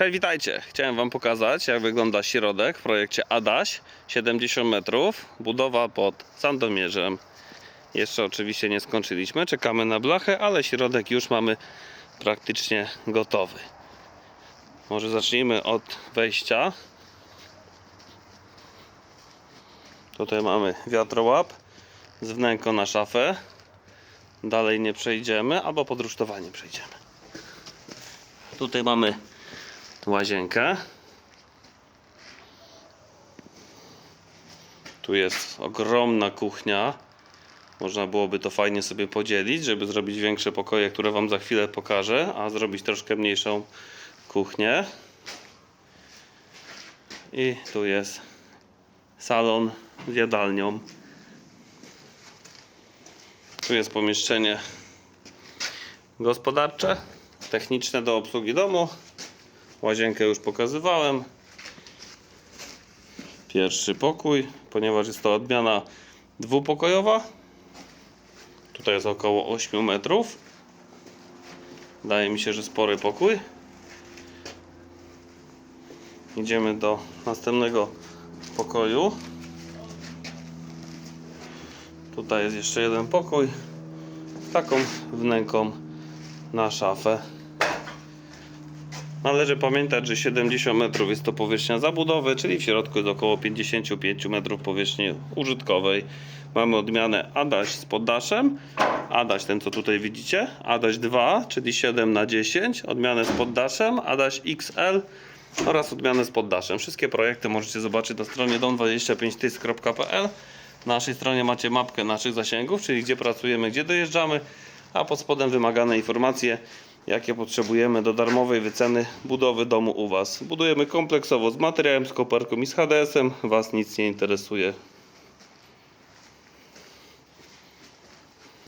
Cześć, witajcie. Chciałem Wam pokazać, jak wygląda środek w projekcie Adaś. 70 metrów, budowa pod Sandomierzem. Jeszcze oczywiście nie skończyliśmy, czekamy na blachę, ale środek już mamy praktycznie gotowy. Może zacznijmy od wejścia. Tutaj mamy wiatrołap z wnęką na szafę. Dalej nie przejdziemy, albo podrusztowanie przejdziemy. Tutaj mamy łazienkę. Tu jest ogromna kuchnia. Można byłoby to fajnie sobie podzielić, żeby zrobić większe pokoje, które Wam za chwilę pokażę, a zrobić troszkę mniejszą kuchnię. I tu jest salon z jadalnią. Tu jest pomieszczenie gospodarcze, techniczne do obsługi domu. Łazienkę już pokazywałem. Pierwszy pokój, ponieważ jest to odmiana dwupokojowa. Tutaj jest około 8 metrów. Wydaje mi się, że spory pokój. Idziemy do następnego pokoju. Tutaj jest jeszcze jeden pokój z taką wnęką na szafę. Należy pamiętać, że 70 metrów jest to powierzchnia zabudowy, czyli w środku jest około 55 metrów powierzchni użytkowej. Mamy odmianę Adaś z poddaszem. Adaś ten co tutaj widzicie. Adaś 2, czyli 7 na 10. Odmianę z poddaszem. Adaś XL oraz odmianę z poddaszem. Wszystkie projekty możecie zobaczyć na stronie dom25tys.pl. Na naszej stronie macie mapkę naszych zasięgów, czyli gdzie pracujemy, gdzie dojeżdżamy, a pod spodem wymagane informacje, jakie potrzebujemy do darmowej wyceny budowy domu u Was. Budujemy kompleksowo z materiałem, z koperką i z HDS-em. Was nic nie interesuje.